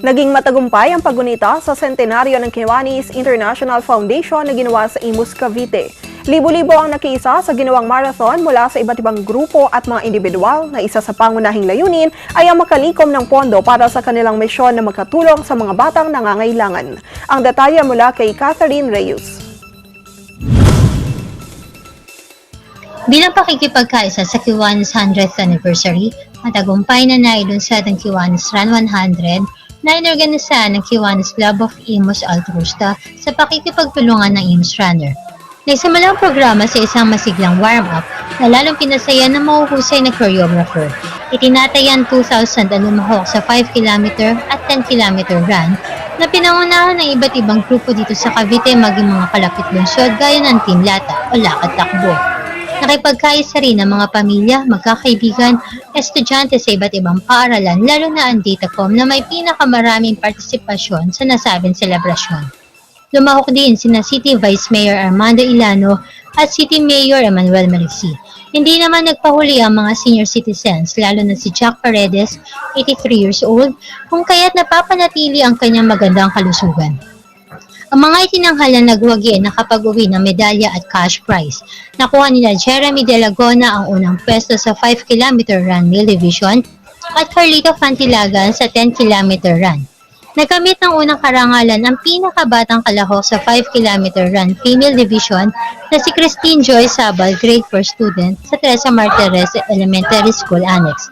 Naging matagumpay ang paggunita sa sentenaryo ng Kiwanis International Foundation na ginawa sa Imus, Cavite. Libo-libo ang nakiisa sa ginawang marathon mula sa iba't ibang grupo at mga individual na isa sa pangunahing layunin ay ang makalikom ng pondo para sa kanilang misyon na makatulong sa mga batang nangangailangan. Ang detalye mula kay Catherine Reyes. Bilang pakikipagkaisa sa Kiwanis 100th anniversary, matagumpay na nailunsad ang Kiwanis Run 100 na inorganisa ng Kiwanis Club of Imus Altrusta sa pakikipagtulungan ng Imus Runner. Naisimulang programa sa isang masiglang warm-up na lalong pinasaya ng mahuhusay na choreographer. Itinatayan 2,000 ang lumahok sa 5 km at 10 km run na pinangunahan ng iba't ibang grupo dito sa Cavite maging mga kalapit lungsod gaya ng Team Lata o Lakad Takbo. Nakipagkaisa rin ang mga pamilya, magkakaibigan, estudyante sa iba't ibang paaralan, lalo na ang Datacom na may pinakamaraming partisipasyon sa nasabing selebrasyon. Lumahok din sina City Vice Mayor Armando Ilano at City Mayor Emmanuel Marisi. Hindi naman nagpahuli ang mga senior citizens, lalo na si Jack Paredes, 83 years old, kung kaya't napapanatili ang kanyang magandang kalusugan. Ang mga itinanghalan nagwagi ay nakapag-uwi ng medalya at cash prize. Nakuha nila Jeremy De Lagona ang unang pwesto sa 5 km run Male Division at Carlito Fantilagan sa 10 km run. Nagamit ng unang karangalan ang pinakabatang kalahok sa 5 km run female division na si Christine Joy Sabal, grade 4 student sa Teresa Martires Elementary School Annex.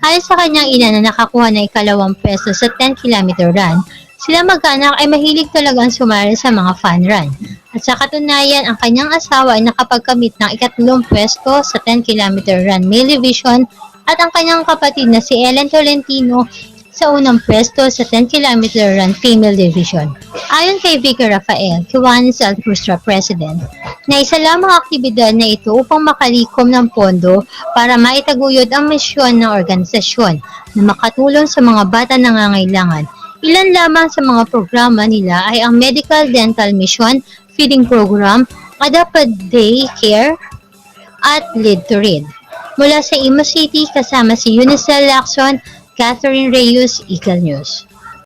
Ayon sa kanyang ina na nakakuha ng ikalawang peso sa 10 km run, sila mag-anak ay mahilig talagang sumali sa mga fun run. At sa katunayan, ang kanyang asawa ay nakapagkamit ng ikatlong pwesto sa 10 km run male division at ang kanyang kapatid na si Ellen Tolentino sa unang pwesto sa 10 km run female division. Ayon kay Vicar Rafael, Kiwanis Alcrustra President, na isa lamang aktibidad na ito upang makalikom ng pondo para maitaguyod ang misyon ng organisasyon na makatulong sa mga bata nangangailangan. Ilan lamang sa mga programa nila ay ang Medical Dental Mission, Feeding Program, Adapted Day Care, at Lead to Read. Mula sa Imo City, kasama si Unicel Lacson, Catherine Reyes, Eagle News.